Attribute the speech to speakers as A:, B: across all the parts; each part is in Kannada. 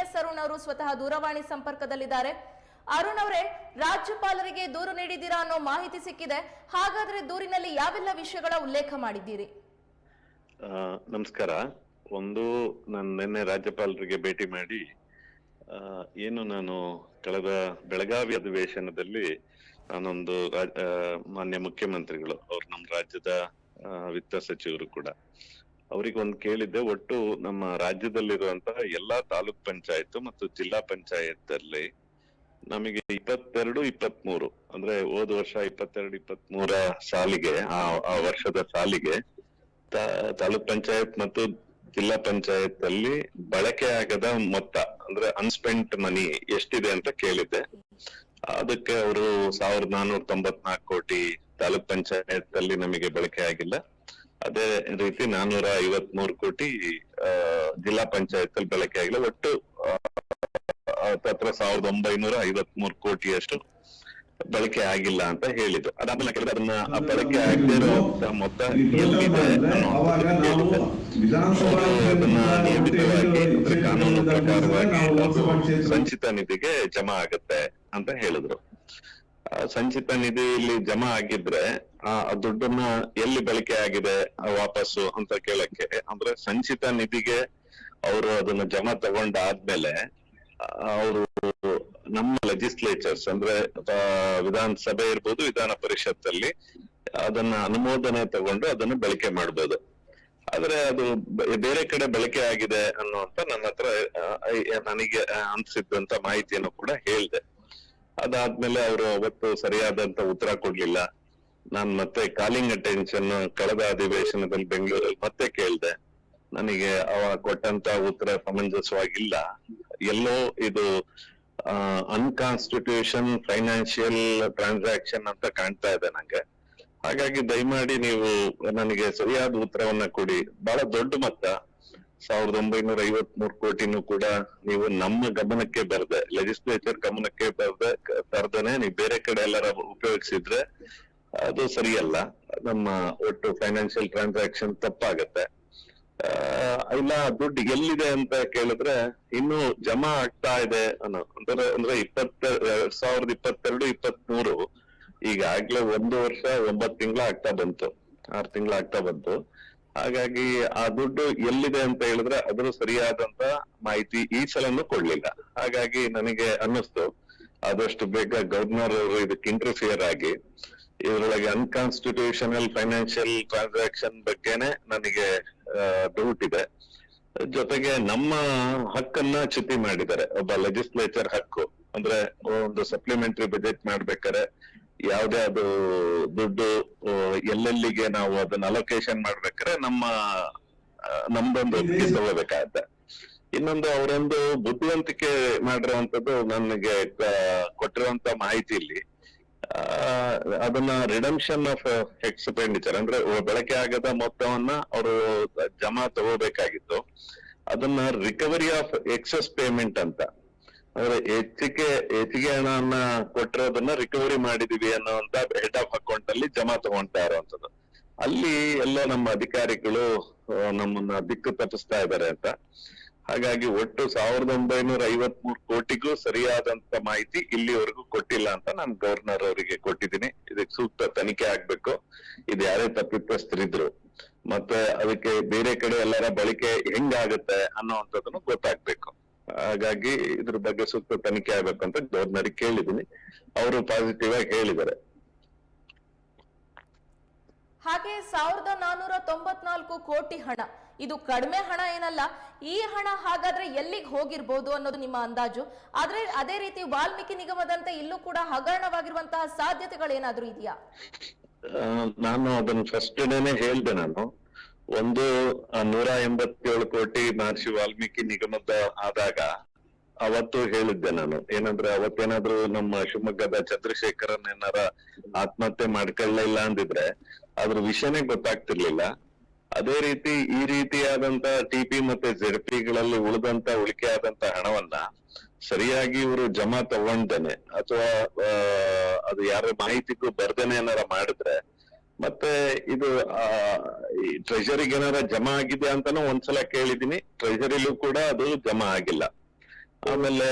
A: ಎಸ್ ಅರುಣ್ ಅವರು ಸ್ವತಃ ದೂರವಾಣಿ ಸಂಪರ್ಕದಲ್ಲಿದ್ದಾರೆ. ಅರುಣ್ ಅವರೇ, ರಾಜ್ಯಪಾಲರಿಗೆ ದೂರು ನೀಡಿದ್ದೀರಾ ಅನ್ನೋ ಮಾಹಿತಿ ಸಿಕ್ಕಿದೆ. ಹಾಗಾದ್ರೆ ದೂರಿನಲ್ಲಿ ಯಾವೆಲ್ಲ ವಿಷಯಗಳ ಉಲ್ಲೇಖ ಮಾಡಿದ್ದೀರಿ?
B: ನಮಸ್ಕಾರ. ಒಂದು, ನಾನು ನಿನ್ನೆ ರಾಜ್ಯಪಾಲರಿಗೆ ಭೇಟಿ ಮಾಡಿ ಏನು ನಾನು ಕಳೆದ ಬೆಳಗಾವಿ ಅಧಿವೇಶನದಲ್ಲಿ ನಾನೊಂದು ಮಾನ್ಯ ಮುಖ್ಯಮಂತ್ರಿಗಳು, ಅವ್ರು ನಮ್ಮ ರಾಜ್ಯದ ವಿತ್ತ ಸಚಿವರು ಕೂಡ. ಅವ್ರಿಗೆ ಒಂದು ಕೇಳಿದ್ದೆ, ಒಟ್ಟು ನಮ್ಮ ರಾಜ್ಯದಲ್ಲಿರುವಂತಹ ಎಲ್ಲಾ ತಾಲೂಕ್ ಪಂಚಾಯತ್ ಮತ್ತು ಜಿಲ್ಲಾ ಪಂಚಾಯತ್ ಅಲ್ಲಿ ನಮಗೆ ಇಪ್ಪತ್ತೆರಡು, ಇಪ್ಪತ್ಮೂರು, ಅಂದ್ರೆ ಹೋದ ವರ್ಷ ಇಪ್ಪತ್ತೆರಡು, ಇಪ್ಪತ್ಮೂರ ಸಾಲಿಗೆ, ಆ ವರ್ಷದ ಸಾಲಿಗೆ ತಾಲೂಕ್ ಪಂಚಾಯತ್ ಮತ್ತು ಜಿಲ್ಲಾ ಪಂಚಾಯತ್ ಅಲ್ಲಿ ಬಳಕೆ ಆಗದ ಮೊತ್ತ, ಅಂದ್ರೆ ಅನ್ಸ್ಪೆಂಟ್ ಮನಿ ಎಷ್ಟಿದೆ ಅಂತ ಕೇಳಿದ್ದೆ. ಅದಕ್ಕೆ ಅವರು ಸಾವಿರದ ನಾನೂರ ತೊಂಬತ್ನಾಲ್ಕು ಕೋಟಿ ತಾಲೂಕ್ ಪಂಚಾಯತ್ ಅಲ್ಲಿ ನಮಗೆ ಬಳಕೆ ಆಗಿಲ್ಲ. ಅದೇ ರೀತಿ ನಾನೂರ ಐವತ್ ಮೂರು ಕೋಟಿ ಜಿಲ್ಲಾ ಪಂಚಾಯತ್ ಅಲ್ಲಿ ಬಳಕೆ ಆಗಿಲ್ಲ. ಒಟ್ಟು ಹತ್ರ ಸಾವಿರದ ಒಂಬೈನೂರ ಐವತ್ ಮೂರು ಕೋಟಿಯಷ್ಟು ಬಳಕೆ ಆಗಿಲ್ಲ ಅಂತ ಹೇಳಿದ್ರು. ಅದಾದ್ಮೇಲೆ ಅದನ್ನ ಬಳಕೆ ಆಗದೆ ಇರುವಂತ ಮೊತ್ತ ಎಲ್ಲಿದೆ ಅದನ್ನ ನಿಯಮಿತವಾಗಿ ಅಂದ್ರೆ ಕಾನೂನು ಪ್ರಕಾರವಾಗಿ ಸಂಚಿತ ನಿಧಿಗೆ ಜಮಾ ಆಗುತ್ತೆ ಅಂತ ಹೇಳಿದ್ರು. ಸಂಚಿತ ನಿಧಿಯಲ್ಲಿ ಜಮಾ ಆಗಿದ್ರೆ, ಆ ದುಡ್ಡನ್ನ ಎಲ್ಲಿ ಬಳಕೆ ಆಗಿದೆ ವಾಪಸ್ಸು ಅಂತ ಕೇಳಕ್ಕೆ. ಅಂದ್ರೆ ಸಂಚಿತ ನಿಧಿಗೆ ಅವರು ಅದನ್ನ ಜಮಾ ತಗೊಂಡಾದ್ಮೇಲೆ ಅವರು ನಮ್ಮ ಲೆಜಿಸ್ಲೇಚರ್ಸ್ ಅಂದ್ರೆ ವಿಧಾನಸಭೆ ಇರ್ಬೋದು, ವಿಧಾನ ಪರಿಷತ್ ಅಲ್ಲಿ ಅದನ್ನ ಅನುಮೋದನೆ ತಗೊಂಡು ಅದನ್ನ ಬಳಕೆ ಮಾಡ್ಬೋದು. ಆದ್ರೆ ಅದು ಬೇರೆ ಕಡೆ ಬಳಕೆ ಆಗಿದೆ ಅನ್ನುವಂತ ನನ್ನ ಹತ್ರ ನನಗೆ ಅನ್ಸಿದ್ದಂತ ಮಾಹಿತಿಯನ್ನು ಕೂಡ ಹೇಳ್ದೆ. ಅದಾದ್ಮೇಲೆ ಅವರು ಅವತ್ತು ಸರಿಯಾದಂತ ಉತ್ತರ ಕೊಡ್ಲಿಲ್ಲ. ನಾನ್ ಮತ್ತೆ ಕಾಲಿಂಗ್ ಅಟೆನ್ಷನ್ ಕಳೆದ ಅಧಿವೇಶನದಲ್ಲಿ ಬೆಂಗಳೂರಲ್ಲಿ ಮತ್ತೆ ಕೇಳ್ದೆ. ನನಗೆ ಅವ ಕೊಟ್ಟಂತ ಉತ್ತರ ಸಮಂಜಸವಾಗಿಲ್ಲ. ಎಲ್ಲೋ ಇದು ಅನ್ಕಾನ್ಸ್ಟಿಟ್ಯೂಷನ್ ಫೈನಾನ್ಷಿಯಲ್ ಟ್ರಾನ್ಸಾಕ್ಷನ್ ಅಂತ ಕಾಣ್ತಾ ಇದೆ ನಂಗೆ. ಹಾಗಾಗಿ ದಯಮಾಡಿ ನೀವು ನನಗೆ ಸರಿಯಾದ ಉತ್ತರವನ್ನ ಕೊಡಿ. ಬಹಳ ದೊಡ್ಡ ಮೊತ್ತ ಸಾವಿರದ ಒಂಬೈನೂರ ಐವತ್ ಮೂರು ಕೋಟಿನೂ ಕೂಡ ನೀವು ನಮ್ಮ ಗಮನಕ್ಕೆ ಬರದೆ ಲೆಜಿಸ್ಲೇಚರ್ ಗಮನಕ್ಕೆ ಬರ್ದೆ ತರದೇನೆ ನೀವು ಬೇರೆ ಕಡೆ ಎಲ್ಲರ ಉಪಯೋಗಿಸಿದ್ರೆ ಅದು ಸರಿಯಲ್ಲ. ನಮ್ಮ ಒಟ್ಟು ಫೈನಾನ್ಷಿಯಲ್ ಟ್ರಾನ್ಸಾಕ್ಷನ್ ತಪ್ಪಾಗತ್ತೆ. ಇಲ್ಲ, ದುಡ್ಡು ಎಲ್ಲಿದೆ ಅಂತ ಕೇಳಿದ್ರೆ ಇನ್ನು ಜಮಾ ಆಗ್ತಾ ಇದೆ ಅನ್ನೋ, ಅಂದ್ರೆ ಅಂದ್ರೆ ಇಪ್ಪತ್ತ ಸಾವಿರದ ಇಪ್ಪತ್ತೆರಡು ಇಪ್ಪತ್ಮೂರು ಈಗಾಗ್ಲೇ ಒಂದು ವರ್ಷ, ಒಂಬತ್ತು ತಿಂಗಳ ಆಗ್ತಾ ಬಂತು, ಆರ್ ತಿಂಗಳ ಆಗ್ತಾ ಬಂತು. ಹಾಗಾಗಿ ಆ ದುಡ್ಡು ಎಲ್ಲಿದೆ ಅಂತ ಹೇಳಿದ್ರೆ ಅದರ ಸರಿಯಾದಂತ ಮಾಹಿತಿ ಈ ಸಲನೂ ಕೊಡ್ಲಿಲ್ಲ. ಹಾಗಾಗಿ ನನಗೆ ಅನ್ನಿಸ್ತು. ಆದಷ್ಟು ಬೇಗ ಗವರ್ನರ್ ಅವರು ಇದಕ್ಕೆ ಇಂಟರ್ಫಿಯರ್ ಆಗಿ, ಇದರೊಳಗೆ ಅನ್ಕಾನ್ಸ್ಟಿಟ್ಯೂಷನಲ್ ಫೈನಾನ್ಷಿಯಲ್ ಟ್ರಾನ್ಸಾಕ್ಷನ್ ಬಗ್ಗೆನೆ ನನಗೆ ಡೌಟ್ ಇದೆ. ಜೊತೆಗೆ ನಮ್ಮ ಹಕ್ಕನ್ನ ಚ್ಯುತಿ ಮಾಡಿದ್ದಾರೆ. ಒಬ್ಬ ಲೆಜಿಸ್ಲೇಚರ್ ಹಕ್ಕು. ಅಂದ್ರೆ ಒಂದು ಸಪ್ಲಿಮೆಂಟರಿ ಬಜೆಟ್ ಮಾಡ್ಬೇಕಾದ್ರೆ ಯಾವ್ದೇ ಅದು ದುಡ್ಡು ಎಲ್ಲೆಲ್ಲಿಗೆ ನಾವು ಅದನ್ನ ಅಲೋಕೇಶನ್ ಮಾಡ್ಬೇಕಾದ್ರೆ ನಮ್ಮ ನಮ್ದೊಂದು ಒಪ್ಪಿಗೆ ತಗೋಬೇಕಾಗತ್ತೆ. ಇನ್ನೊಂದು ಅವರೊಂದು ಬುದ್ಧಿವಂತಿಕೆ ಮಾಡಿರುವಂತದ್ದು ನನಗೆ ಕೊಟ್ಟಿರುವಂತ ಮಾಹಿತಿಯಲ್ಲಿ ಆ, ಅದನ್ನ ರಿಡಮ್ಷನ್ ಆಫ್ ಎಕ್ಸ್ಪೆಂಡಿಚರ್ ಅಂದ್ರೆ ಬಳಕೆ ಆಗದ ಮೊತ್ತವನ್ನ ಅವರು ಜಮಾ ತಗೋಬೇಕಾಗಿತ್ತು. ಅದನ್ನ ರಿಕವರಿ ಆಫ್ ಎಕ್ಸಸ್ ಪೇಮೆಂಟ್ ಅಂತ. ಅಂದ್ರೆ ಹೆಚ್ಚಿಗೆ ಹೆಚ್ಚಿಗೆ ಹಣವನ್ನ ಕೊಟ್ಟಿರೋದನ್ನ ರಿಕವರಿ ಮಾಡಿದೀವಿ ಅನ್ನೋಂತ ಹೆಡ್ ಆಫ್ ಅಕೌಂಟ್ ಅಲ್ಲಿ ಜಮಾ ತಗೊಂತಾ ಇರುವಂತದ್ದು. ಅಲ್ಲಿ ಎಲ್ಲ ನಮ್ಮ ಅಧಿಕಾರಿಗಳು ನಮ್ಮನ್ನ ದಿಕ್ಕು ತಪ್ಪಿಸ್ತಾ ಇದ್ದಾರೆ ಅಂತ. ಹಾಗಾಗಿ ಒಟ್ಟು ಸಾವಿರದ ಒಂಬೈನೂರ ಐವತ್ ಮೂರು ಕೋಟಿಗೂ ಸರಿಯಾದಂತ ಮಾಹಿತಿ ಇಲ್ಲಿವರೆಗೂ ಕೊಟ್ಟಿಲ್ಲ ಅಂತ ನಾನು ಗವರ್ನರ್ ಅವರಿಗೆ ಕೊಟ್ಟಿದ್ದೀನಿ. ಇದಕ್ಕೆ ಸೂಕ್ತ ತನಿಖೆ ಆಗ್ಬೇಕು. ಇದು ಯಾರೇ ತಪ್ಪಿತಸ್ಥರಿದ್ರು. ಮತ್ತೆ ಅದಕ್ಕೆ ಬೇರೆ ಕಡೆ ಎಲ್ಲರ ಬಳಕೆ ಹೆಂಗಾಗುತ್ತೆ ಅನ್ನೋವಂಥದ್ದನ್ನು ಗೊತ್ತಾಗ್ಬೇಕು. ಹಾಗಾಗಿ ಇದ್ರ ಬಗ್ಗೆ ಸೂಕ್ತ ತನಿಖೆ ಆಗ್ಬೇಕು ಅಂತ ಗವರ್ನರ್ ಕೇಳಿದೀನಿ ಅವರು ಪಾಸಿಟಿವ್ ಆಗಿ ಹೇಳಿದ್ದಾರೆ.
A: ಹಾಗೆ ಸಾವಿರದ ನಾನೂರ ತೊಂಬತ್ನಾಲ್ಕು ಕೋಟಿ ಹಣ. ಇದು ಕಡಿಮೆ ಹಣ ಏನಲ್ಲ ಈ ಹಣ ಹಾಗಾದ್ರೆ ಎಲ್ಲಿಗೆ ಹೋಗಿರ್ಬೋದು ಅನ್ನೋದು ನಿಮ್ಮ ಅಂದಾಜು. ಆದ್ರೆ ಅದೇ ರೀತಿ ವಾಲ್ಮೀಕಿ ನಿಗಮದಂತೆ ಇಲ್ಲೂ ಕೂಡ ಹಗರಣವಾಗಿರುವಂತಹ ಸಾಧ್ಯತೆಗಳೇನಾದ್ರೂ ಇದೆಯಾ?
B: ನಾನು ಅದನ್ನ ಫಸ್ಟ್ ಡೇನೆ ಹೇಳ್ದೆ ನಾನು. ಒಂದು ನೂರ ಎಂಬತ್ತೇಳು ಕೋಟಿ ಮಹರ್ಷಿ ವಾಲ್ಮೀಕಿ ನಿಗಮದ ಆದಾಗ ಅವತ್ತು ಹೇಳಿದ್ದೆ ನಾನು. ಏನಂದ್ರೆ ಅವತ್ತೇನಾದ್ರೂ ನಮ್ಮ ಶಿವಮೊಗ್ಗದ ಚಂದ್ರಶೇಖರನ್ ಏನಾರ ಆತ್ಮಹತ್ಯೆ ಮಾಡ್ಕೊಳ್ಳಿಲ್ಲ ಅಂದಿದ್ರೆ ಅದ್ರ ವಿಷಯನೇ ಗೊತ್ತಾಗ್ತಿರ್ಲಿಲ್ಲ. ಅದೇ ರೀತಿ ಈ ರೀತಿಯಾದಂತ ಟಿಪಿ ಮತ್ತೆ ಗಳಲ್ಲಿ ಉಳಿದಂತ ಉಳಿಕೆ ಆದಂತ ಹಣವನ್ನ ಸರಿಯಾಗಿ ಇವರು ಜಮಾ ತಗೊಂಡೇನೆ. ಅಥವಾ ಅದು ಯಾರ ಮಾಹಿತಿಗೂ ಬರ್ದೇನೆ ಏನಾರ ಮಾಡಿದ್ರೆ ಮತ್ತೆ ಇದು, ಆ ಟ್ರೆಜರಿಗೆ ಏನಾರ ಜಮಾ ಆಗಿದೆ ಅಂತಾನು ಒಂದ್ಸಲ ಕೇಳಿದೀನಿ ಟ್ರೆಜರಿಲೂ ಕೂಡ ಅದು ಜಮಾ ಆಗಿಲ್ಲ. ಆಮೇಲೆ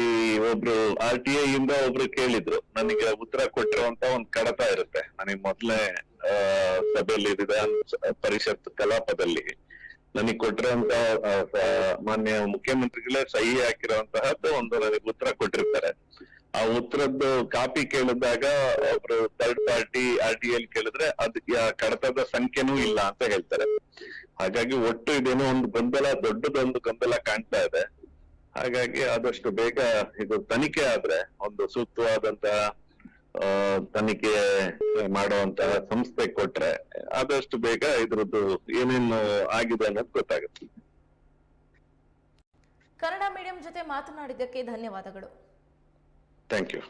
B: ಈ ಒಬ್ರು ಆರ್ ಟಿ ಐ ಇಂದ ಒಬ್ರು ಕೇಳಿದ್ರು, ನನಗೆ ಉತ್ತರ ಕೊಟ್ಟಿರುವಂತ ಒಂದ್ ಕಡತ ಇರುತ್ತೆ. ನನಗೆ ಮೊದ್ಲೇ ಸಭೆಯಲ್ಲಿ ವಿಧಾನ ಪರಿಷತ್ ಕಲಾಪದಲ್ಲಿ ನನಗೆ ಕೊಟ್ಟಿರುವಂತ ಮಾನ್ಯ ಮುಖ್ಯಮಂತ್ರಿಗಳೇ ಸಹಿ ಹಾಕಿರುವಂತಹದ್ದು ಒಂದು ನನಗೆ ಉತ್ತರ ಕೊಟ್ಟಿರ್ತಾರೆ. ಆ ಉತ್ತರದ್ದು ಕಾಪಿ ಕೇಳಿದಾಗ ಒಬ್ರು third party R T L ಕೇಳಿದ್ರೆ ಅದ್ ಯಾ- ಕಡತದ ಸಂಖ್ಯೆನೂ ಇಲ್ಲ ಅಂತ ಹೇಳ್ತಾರೆ. ಹಾಗಾಗಿ ಒಟ್ಟು ಇದೇನೋ ಒಂದು ಗೊಂದಲ, ದೊಡ್ಡದೊಂದು ಗೊಂದಲ ಕಾಣ್ತಾ ಇದೆ. ಹಾಗಾಗಿ ಆದಷ್ಟು ಬೇಗ ಇದು ತನಿಖೆ ಆದ್ರೆ, ಒಂದು ಸೂಕ್ತವಾದಂತಹ ತನಿಖೆ ಮಾಡುವಂತಹ ಸಂಸ್ಥೆ ಕೊಟ್ರೆ ಆದಷ್ಟು ಬೇಗ ಇದ್ರದ್ದು ಏನೇನು ಆಗಿದೆ ಅನ್ನೋದು ಗೊತ್ತಾಗುತ್ತೆ.
A: ಕನ್ನಡ ಮೀಡಿಯಂ ಜೊತೆ ಮಾತನಾಡಿದ್ದಕ್ಕೆ ಧನ್ಯವಾದಗಳು.
B: thank you.